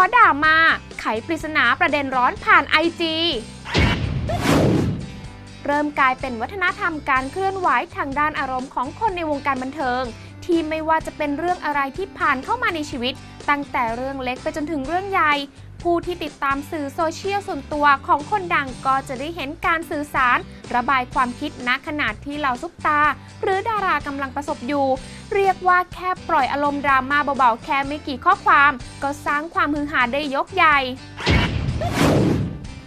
อด่ามา ไขปริศนาประเด็นร้อนผ่านไอจีเริ่มกลายเป็นวัฒนธรรมการเคลื่อนไหวทางด้านอารมณ์ของคนในวงการบันเทิง ที่ไม่ว่าจะเป็นเรื่องอะไรที่ผ่านเข้ามาในชีวิต ตั้งแต่เรื่องเล็กไปจนถึงเรื่องใหญ่ผู้ที่ติดตามสื่อโซเชียลส่วนตัวของคนดังก็จะได้เห็นการสื่อสาร ระบายความคิดณขนาดที่เหล่าซุปตา หรือดารากำลังประสบอยู่ เรียกว่าแค่ปล่อยอารมณ์ดราม่าเบาๆแค่ไม่กี่ข้อความ ก็สร้างความฮือฮาได้ยกใหญ่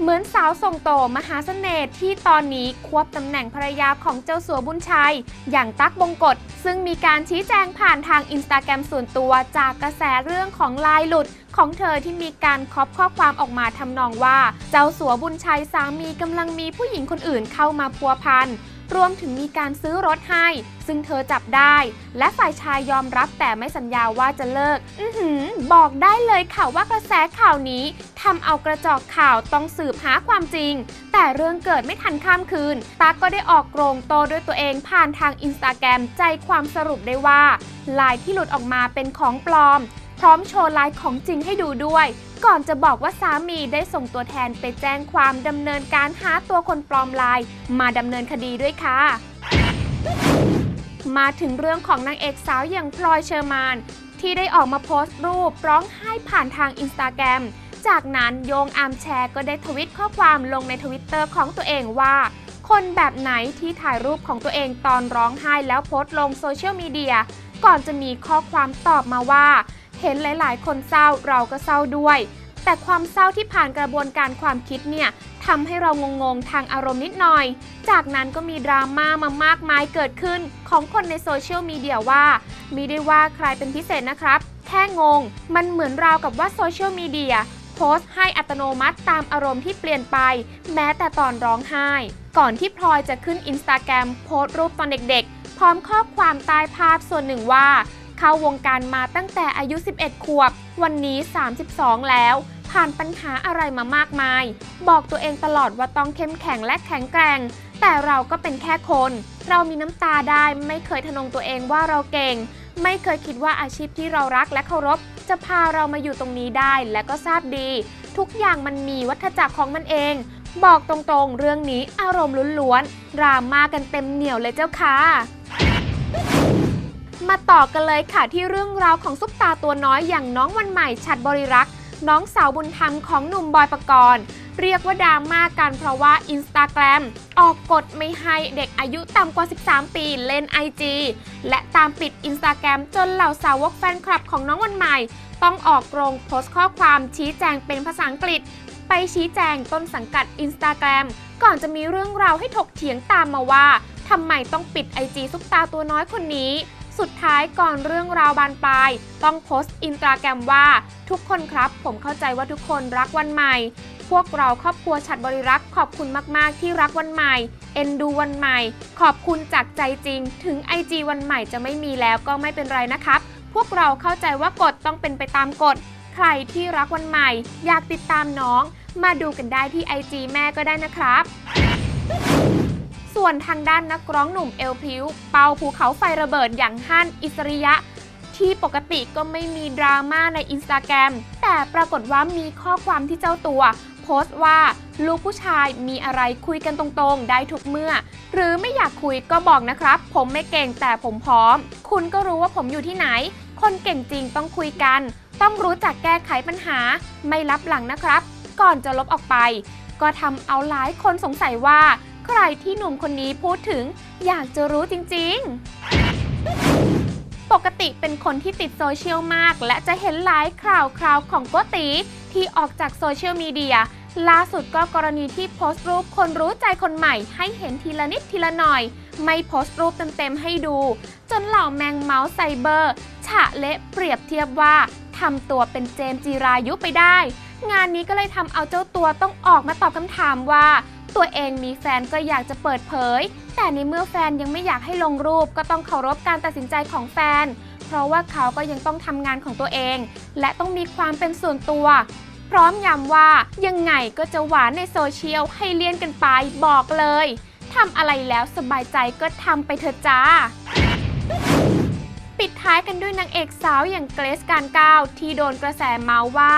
เหมือนสาวทรงโตมหาเสน่ห์ที่ตอนนี้ควบตำแหน่งภรรยาของเจ้าสัวบุญชัย อย่างตั๊กบงกฎซึ่งมีการชี้แจงผ่านทางอินสตาแกรมส่วนตัวจากกระแสเรื่องของลายหลุดของเธอที่มีการคอบข้อความออกมาทำนองว่า เจ้าสัวบุญชัยสามีกำลังมีผู้หญิงคนอื่นเข้ามาพัวพัน รวมถึงมีการซื้อรถให้ ซึ่งเธอจับได้ และฝ่ายชายยอมรับแต่ไม่สัญญาว่าจะเลิก อือหือ บอกได้เลยค่ะว่ากระแสข่าวนี้ทำเอากระจอกข่าวต้องสืบหาความจริง แต่เรื่องเกิดไม่ทันข้ามคืน ตั๊กก็ได้ออกโกรงโตด้วยตัวเองผ่านทางอินสตาแกรมใจความสรุปได้ว่าลายที่หลุดออกมาเป็นของปลอม พร้อมโชว์ลายของจริงให้ดูด้วย ก่อนจะบอกว่าสามีได้ส่งตัวแทนไปแจ้งความดำเนินการหาตัวคนปลอมลาย มาดำเนินคดีด้วยค่ะ มาถึงเรื่องของนางเอกสาวอย่างพลอยเชอร์มาน ที่ได้ออกมาโพสต์รูปร้องไห้ผ่านทางอินสตาแกรมจากนั้นโยงอาร์มแชร์ก็ได้ทวิตข้อความลงในทวิตเตอร์ของตัวเองว่า คนแบบไหนที่ถ่ายรูปของตัวเองตอนร้องไห้แล้วโพสต์ลงโซเชียลมีเดียก่อนจะมีข้อความตอบมาว่า เห็นหลายๆ คนเศร้าเราก็เศร้าด้วย แต่ความเศร้าที่ผ่านกระบวนการความคิดเนี่ยทำให้เรางงๆ ทางอารมณ์นิดหน่อย จากนั้นก็มีดราม่ามามากมายเกิดขึ้นของคนในโซเชียลมีเดียว่ามีได้ว่าใครเป็นพิเศษนะครับ แค่งง มันเหมือนราวกับว่าโซเชียลมีเดียโพสต์ให้อัตโนมัติตามอารมณ์ที่เปลี่ยนไป แม้แต่ตอนร้องไห้ ก่อนที่พลอยจะขึ้นอินสตาแกรมโพสต์รูปตอนเด็กๆ พร้อมข้อความใต้ภาพส่วนหนึ่งว่า เข้าวงการมาตั้งแต่อายุ 11 ขวบ วันนี้ 32 แล้ว ผ่านปัญหาอะไรมามากมาย บอกตัวเองตลอดว่าต้องเข้มแข็งและแข็งแกร่ง แต่เราก็เป็นแค่คน เรามีน้ำตาได้ไม่เคยทะนงตัวเองว่าเราเก่ง ไม่เคยคิดว่าอาชีพที่เรารักและเคารพ จะพาเรามาอยู่ตรงนี้ได้และก็ทราบดี ทุกอย่างมันมีวัฏจักรของมันเอง บอกตรงๆ เรื่องนี้อารมณ์ล้วนๆดราม่ากันเต็มเหนียวเลยเจ้าค่ะ มาต่อกันเลยค่ะที่เรื่องราวของซุปตาตัวน้อยอย่างน้องวันใหม่ชัดบริรักษ์ น้องสาวบุญธรรมของหนุ่มบอยปกรณ์ เรียกว่าดราม่ากันเพราะว่า Instagram ออกกฎไม่ให้เด็กอายุต่ำกว่า 13 ปีเล่น IG และตามปิด Instagram จนเหล่าสาวกแฟนคลับของน้องวันใหม่ ต้องออกโรงโพสต์ข้อความชี้แจงเป็นภาษาอังกฤษ ไปชี้แจงต้นสังกัด Instagram ก่อนจะมีเรื่องราวให้ถกเถียงตามมาว่าทำไมต้องปิด IG ซุปตาตัวน้อยคนนี้ สุดท้ายก่อนเรื่องราวบานปลาย ต้องโพสต์อินสตาแกรมว่า ทุกคนครับ ผมเข้าใจว่าทุกคนรักวันใหม่ พวกเราครอบครัวฉัดบริรักษ์ขอบคุณมาก ๆ ที่รักวันใหม่ เอ็นดูวันใหม่ ขอบคุณจากใจจริง ถึง IG วันใหม่จะไม่มีแล้วก็ไม่เป็นไรนะครับ พวกเราเข้าใจว่ากฎต้องเป็นไปตามกฎใครที่รักวันใหม่ อยากติดตามน้อง มาดูกันได้ที่ IG แม่ก็ได้นะครับ ส่วนทางด้านนักร้องหนุ่มเอลพิวเป่าภูเขาไฟระเบิดอย่างฮั่นอิสริยะ ที่ปกติก็ไม่มีดราม่าในอินสตาแกรมแต่ปรากฏว่ามีข้อความที่เจ้าตัว โพสต์ว่าลูกผู้ชายมีอะไรคุยกันตรงๆ ได้ทุกเมื่อ หรือไม่อยากคุยก็บอกนะครับ ผมไม่เก่งแต่ผมพร้อม คุณก็รู้ว่าผมอยู่ที่ไหน คนเก่งจริงต้องคุยกัน ต้องรู้จักแก้ไขปัญหา ไม่รับหลังนะครับ ก่อนจะลบออกไป ก็ทำเอาหลายคนสงสัยว่า ใครที่หนุ่มคนนี้พูดถึง อยากจะรู้จริง ๆ ปกติเป็นคนที่ติดโซเชียลมาก และจะเห็นหลายข่าวคราวของโกติที่ออกจากโซเชียลมีเดียล่าสุดก็กรณีที่โพสต์รูปคนรู้ใจคนใหม่ ให้เห็นทีละนิดทีละหน่อย ไม่โพสต์รูปเต็มๆให้ดู จนเหล่าแมงเมาส์ไซเบอร์ฉะเละเปรียบเทียบว่าทำตัวเป็นเจมจีรายุไปได้ งานนี้ก็เลยทำเอาเจ้าตัวต้องออกมาตอบคำถามว่า ตัวเองมีแฟนก็อยากจะเปิดเผย แต่ในเมื่อแฟนยังไม่อยากให้ลงรูปก็ต้องเคารพการตัดสินใจของแฟน เพราะว่าเขาก็ยังต้องทำงานของตัวเอง และต้องมีความเป็นส่วนตัว พร้อมย้ำว่ายังไงก็จะหวานในโซเชียลให้เลี่ยนกันไปบอกเลยทำอะไรแล้วสบายใจก็ทำไปเถอะจ้าปิดท้ายกันด้วยนางเอกสาวอย่างเกรซการก้าวที่โดนกระแสเมาส์ว่า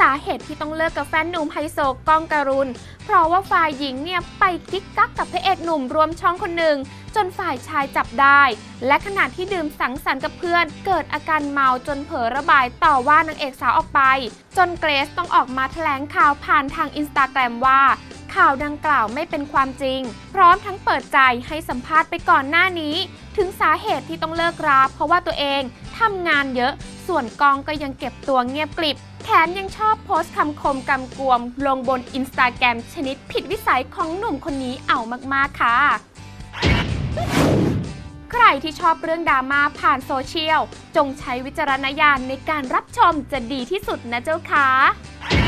สาเหตุที่ต้องเลิกกับแฟนหนุ่มไฮโซก้องการุณ เพราะว่าฝ่ายหญิงเนี่ยไปกิ๊กกักกับพระเอกหนุ่มรวมช่องคนหนึ่ง จนฝ่ายชายจับได้ และขณะที่ดื่มสังสรรค์กับเพื่อน เกิดอาการเมาจนเผลอระบายต่อว่านางเอกสาวออกไป จนเกรซต้องออกมาแถลงข่าวผ่านทางอินสตาแกรมว่า ข่าวดังกล่าวไม่เป็นความจริง พร้อมทั้งเปิดใจให้สัมภาษณ์ไปก่อนหน้านี้ ถึงสาเหตุที่ต้องเลิกราเพราะว่าตัวเองทำงานเยอะ ส่วนกองก็ยังเก็บตัวเงียบกลิบแถมยังชอบโพสต์คำคมกำกวม ลงบนอินสตาแกรมชนิดผิดวิสัยของหนุ่มคนนี้เอามากๆค่ะ ใครที่ชอบเรื่องดราม่าผ่านโซเชียล จงใช้วิจารณญาณในการรับชมจะดีที่สุดนะเจ้าค่ะ